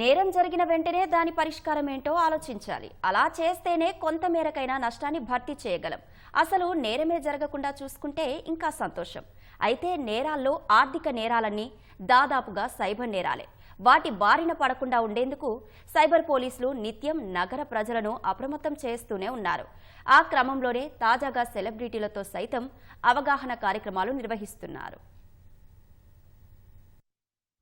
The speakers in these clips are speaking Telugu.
నేరం జరిగిన వెంటనే దాని పరిష్కారం ఏంటో ఆలోచించాలి. అలా చేస్తేనే కొంత మేరకైనా నష్టాన్ని భర్తీ చేయగలం. అసలు నేరమే జరగకుండా చూసుకుంటే ఇంకా సంతోషం. అయితే నేరాల్లో ఆర్థిక నేరాలన్నీ దాదాపుగా సైబర్ నేరాలే. వాటి బారిన పడకుండా ఉండేందుకు సైబర్ పోలీసులు నిత్యం నగర ప్రజలను అప్రమత్తం చేస్తూనే ఉన్నారు. ఆ క్రమంలోనే తాజాగా సెలబ్రిటీలతో సైతం అవగాహన కార్యక్రమాలు నిర్వహిస్తున్నారు.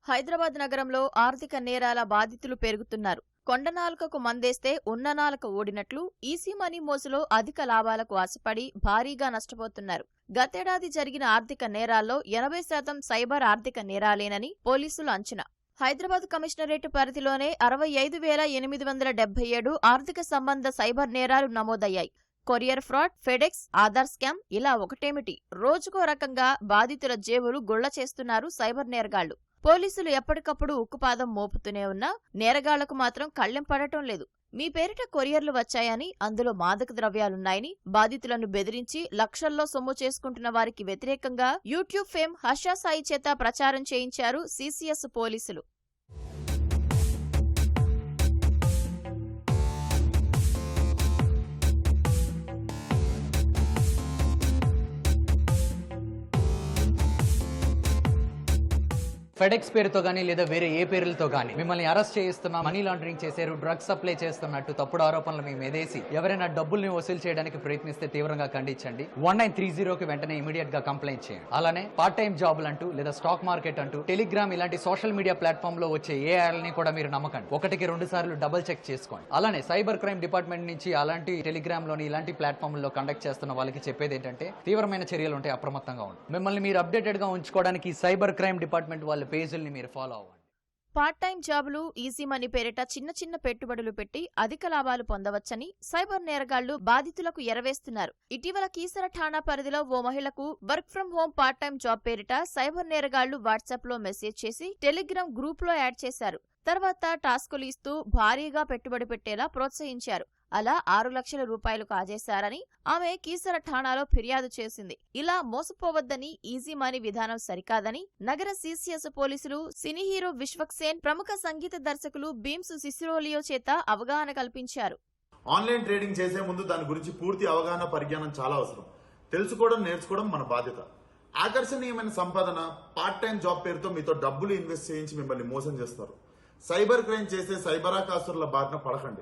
హైదరాబాద్ నగరంలో ఆర్థిక నేరాల బాధితులు పెరుగుతున్నారు. కొండనాలుకకు మందేస్తే ఉన్ననాలుక ఓడినట్లు ఈసీ మనీ మోసులో అధిక లాభాలకు ఆశపడి భారీగా నష్టపోతున్నారు. గతేడాది జరిగిన ఆర్థిక నేరాల్లో ఎనభై శాతం సైబర్ ఆర్థిక నేరాలేనని పోలీసులు అంచనా. హైదరాబాద్ కమిషనరేట్ పరిధిలోనే అరవై ఐదు వేల ఎనిమిది వందల డెబ్బై ఏడు ఆర్థిక సంబంధ సైబర్ నేరాలు నమోదయ్యాయి. Courier fraud FedEx Aadhaar scam ఇలా ఒకటేమిటి? రోజుకో రకంగా బాధితుల జేబులు గుళ్ళ చేస్తున్నారు సైబర్ నేరగాళ్ళు. పోలీసులు ఎప్పటికప్పుడు ఉక్కుపాదం మోపుతూనే ఉన్నా నేరగాళ్ళకు మాత్రం కళ్ళెం పడటం లేదు. మీ పేరిట కొరియర్లు వచ్చాయని అందులో మాదక ద్రవ్యాలున్నాయని బాధితులను బెదిరించి లక్షల్లో సొమ్ము చేసుకుంటున్న వారికి వ్యతిరేకంగా యూట్యూబ్ ఫేమ్ హర్ష సాయి చేత ప్రచారం చేయించారు సీసీఎస్ పోలీసులు. ఫెడెక్స్ పేరుతో కానీ లేదా వేరే ఏ పేర్లతో కానీ మిమ్మల్ని అరెస్ట్ చేస్తున్నా మనీ లాండరింగ్ చేశారు డ్రగ్స్ సప్లై చేస్తున్నట్టు తప్పుడు ఆరోపణలు మేము ఎదేసి ఎవరైనా డబ్బుల్ని వసూలు చేయడానికి ప్రయత్నిస్తే తీవ్రంగా ఖండించండి. వన్ నైన్ త్రీ జీరోకి వెంటనే ఇమీడియట్గా కంప్లైంట్ చేయండి. అలానే పార్ట్ టైం జాబులు అంటూ లేదా స్టాక్ మార్కెట్ అంటూ టెలిగ్రామ్ ఇలాంటి సోషల్ మీడియా ప్లాట్ఫామ్లో వచ్చే ఏ యాడ్ని కూడా మీరు నమ్మకండి. ఒకటికి రెండు సార్లు డబుల్ చెక్ చేసుకోండి. అలానే సైబర్ క్రైమ్ డిపార్ట్మెంట్ నుంచి అలాంటి టెలిగ్రామ్లోని ఇలాంటి ప్లాట్ఫామ్లో కండక్ట్ చేస్తున్న వాళ్ళకి చెప్పేది ఏంటంటే తీవ్రమైన చర్యలు ఉంటాయి అప్రమత్తంగా ఉండి మిమ్మల్ని మీరు అప్డేటెడ్గా ఉంచుకోవడానికి సైబర్ క్రైమ్ డిపార్ట్మెంట్ వాళ్ళు పేజీల్ని మీరు ఫాలో అవ్వండి. పార్ట్ టైం జాబులు ఈజీ మనీ పేరిట చిన్న చిన్న పెట్టుబడులు పెట్టి అధిక లాభాలు పొందవచ్చని సైబర్ నేరగాళ్ళు బాధితులకు ఎరవేస్తున్నారు. ఇటీవల కీసర ఠాణా పరిధిలో ఓ మహిళకు work from home part time job పేరిట సైబర్ నేరగాళ్ళు వాట్సాప్లో మెసేజ్ చేసి టెలిగ్రామ్ గ్రూప్లో యాడ్ చేశారు. తర్వాత టాస్కులు ఇస్తూ భారీగా పెట్టుబడి పెట్టేలా ప్రోత్సహించారు. అలా ఆరు లక్షల రూపాయలు కాజేశారని ఆమె కీసర ఠాణాలో ఫిర్యాదు చేసింది. ఇలా మోసపోవద్దని ఈజీ మనీ విధానం సరికాదని నగర సిసిఎస్ పోలీసులు సినీ హీరో విశ్వక్సేన్ ప్రముఖ సంగీత దర్శకులు భీమ్స్ సిసిరోలియో చేత అవగాహన కల్పించారు. ఆన్లైన్ ట్రేడింగ్ చేసే ముందు దాని గురించి పూర్తి అవగాహన పరిజ్ఞానం చాలా అవసరం. తెలుసుకోవడం నేర్చుకోవడం మన బాధ్యత. ఆకర్షణీయమైన సంపాదన పార్ట్ టైం జాబ్ పేరుతో మీతో డబ్బులు ఇన్వెస్ట్ చేయించి మిమ్మల్ని మోసం చేస్తారు. సైబర్ క్రైమ్ చేసే సైబరాకాసుల బారిన పడకండి.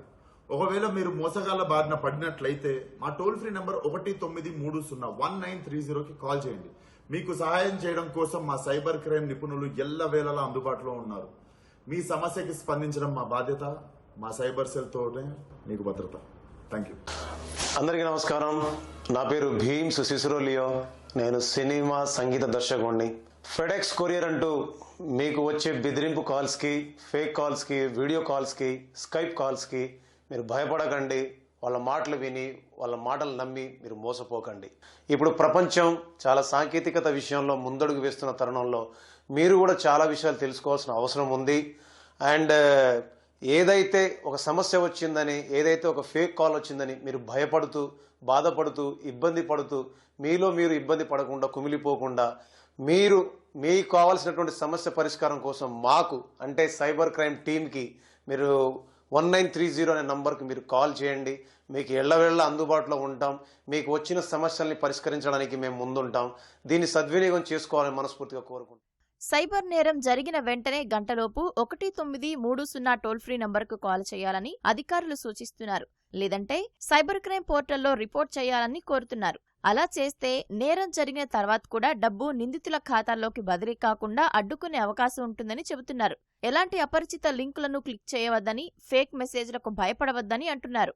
ఒకవేళ మీరు మోసగాళ్ళ బారిన పడినట్లయితే మా టోల్ ఫ్రీ నంబర్ ఒకటి తొమ్మిది మూడు సున్నా వన్ నైన్ త్రీ జీరోకి కాల్ చేయండి. మీకు సహాయం చేయడం కోసం మా సైబర్ క్రైమ్ నిపుణులు ఎల్లవేళలా అందుబాటులో ఉన్నారు. మీ సమస్యకి స్పందించడం మా బాధ్యత మా సైబర్ సెల్తోనే మీకు భద్రత. థ్యాంక్ యూ అందరికీ నమస్కారం. నా పేరు భీమ్స్ సిసురోలియో నేను సినిమా సంగీత దర్శకుడిని ఫెడెక్స్ కొరియర్ అంటూ మీకు వచ్చే బెదిరింపు కాల్స్కి ఫేక్ కాల్స్కి వీడియో కాల్స్కి స్కైప్ కాల్స్కి మీరు భయపడకండి వాళ్ళ మాటలు విని వాళ్ళ మాటలు నమ్మి మీరు మోసపోకండి. ఇప్పుడు ప్రపంచం చాలా సాంకేతికత విషయంలో ముందడుగు వేస్తున్న తరుణంలో మీరు కూడా చాలా విషయాలు తెలుసుకోవాల్సిన అవసరం ఉంది. అండ్ ఏదైతే ఒక సమస్య వచ్చిందని ఏదైతే ఒక ఫేక్ కాల్ వచ్చిందని మీరు భయపడుతూ బాధపడుతూ ఇబ్బంది పడుతూ మీలో మీరు ఇబ్బంది పడకుండా కుమిలిపోకుండా మీరు మీకు కావాల్సినటువంటి సమస్య పరిష్కారం కోసం మాకు అంటే సైబర్ క్రైమ్ టీమ్కి మీరు వన్ నైన్ త్రీ జీరో అనే నంబర్కి మీరు కాల్ చేయండి. మీకు ఎళ్ళవేళ్ళ అందుబాటులో ఉంటాం. మీకు వచ్చిన సమస్యల్ని పరిష్కరించడానికి మేము ముందుంటాం. దీన్ని సద్వినియోగం చేసుకోవాలని మనస్ఫూర్తిగా కోరుకుంటాం సైబర్ నేరం జరిగిన వెంటనే గంటలోపు ఒకటి తొమ్మిది మూడు సున్నా టోల్ ఫ్రీ నంబర్కు కాల్ చేయాలని అధికారులు సూచిస్తున్నారు. లేదంటే సైబర్ క్రైమ్ పోర్టల్లో రిపోర్ట్ చేయాలని కోరుతున్నారు. అలా చేస్తే నేరం జరిగిన తర్వాత కూడా డబ్బు నిందితుల ఖాతాల్లోకి బదిలీ కాకుండా అడ్డుకునే అవకాశం ఉంటుందని చెబుతున్నారు. ఎలాంటి అపరిచిత లింకులను క్లిక్ చేయవద్దని ఫేక్ మెసేజ్లకు భయపడవద్దని అంటున్నారు.